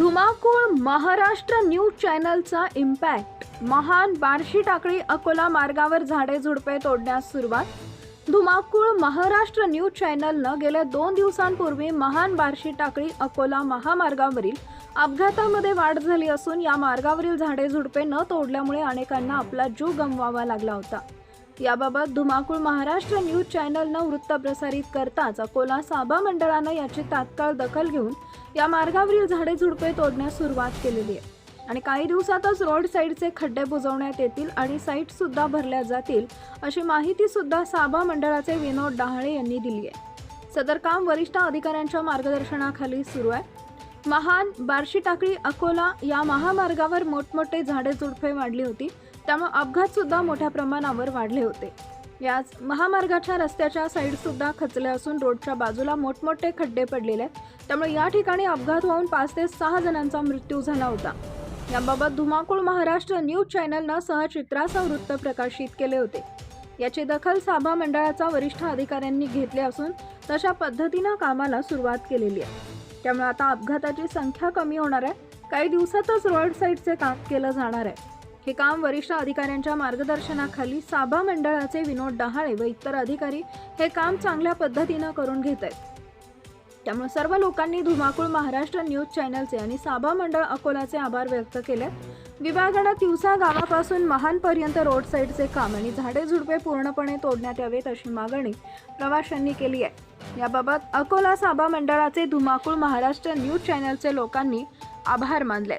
धुमाकूळ महाराष्ट्र न्यूज चॅनलचा इम्पॅक्ट. महान बार्शी टाकळी अकोला मार्गावर झाडे झुडपे तोडण्यास सुरुवात. धुमाकूळ महाराष्ट्र न्यूज चॅनलनं गेल्या दोन दिवसांपूर्वी महान बार्शी टाकळी अकोला महामार्गावरील अपघातामध्ये वाढ झाली असून या मार्गावरील झाडे झुडपे न तोडल्यामुळे अनेकांना आपला जीव गमवावा लागला होता. याबाबत धुमाकूळ महाराष्ट्र न्यूज चॅनलनं वृत्त प्रसारित करताच अकोला साबा मंडळानं याची तात्काळ दखल घेऊन या मार्गावरील झाडे झुडपे तोडण्यास सुरुवात केलेली आहे. आणि काही दिवसातच रोड साईडचे खड्डे बुजवण्यात येतील आणि साईट सुद्धा भरल्या जातील अशी माहिती सुद्धा साबा मंडळाचे विनोद डहाळे यांनी दिली आहे. सदर काम वरिष्ठ अधिकाऱ्यांच्या मार्गदर्शनाखाली सुरू आहे. महान बार्शी टाकळी अकोला या महामार्गावर मोठमोठे झाडे झुडपे वाढली होती त्यामुळे अपघात सुद्धा मोठ्या प्रमाणावर वाढले होते. याच महामार्गाच्या रस्त्याच्या साईडसुद्धा खचल्या असून रोडच्या बाजूला मोठमोठे खड्डे पडलेले आहेत. त्यामुळे या ठिकाणी अपघात होऊन पाच ते सहा जणांचा मृत्यू झाला होता. याबाबत धुमाकूळ महाराष्ट्र न्यूज चॅनलनं सहचित्रासह वृत्त प्रकाशित केले होते. याची दखल साभा मंडळाचा वरिष्ठ अधिकाऱ्यांनी घेतली असून तशा पद्धतीनं कामाला सुरुवात केलेली आहे. त्यामुळे आता अपघाताची संख्या कमी होणार आहे. काही दिवसातच रोड साईडचे काम केलं जाणार आहे. हे काम वरिष्ठ अधिकाऱ्यांच्या मार्गदर्शनाखाली साभा मंडळाचे विनोद डहाळे व इतर अधिकारी हे काम चांगल्या पद्धतीनं करून घेत आहेत. त्यामुळे सर्व लोकांनी धुमाकूळ महाराष्ट्र न्यूज चॅनलचे आणि साबा मंडळ अकोलाचे आभार व्यक्त केले विभागानं तिवसा गावापासून महानपर्यंत रोड साईडचे काम आणि झाडे झुडपे पूर्णपणे तोडण्यात यावेत अशी मागणी प्रवाशांनी केली आहे. याबाबत अकोला साबा मंडळाचे धुमाकूळ महाराष्ट्र न्यूज चॅनलचे लोकांनी आभार मानले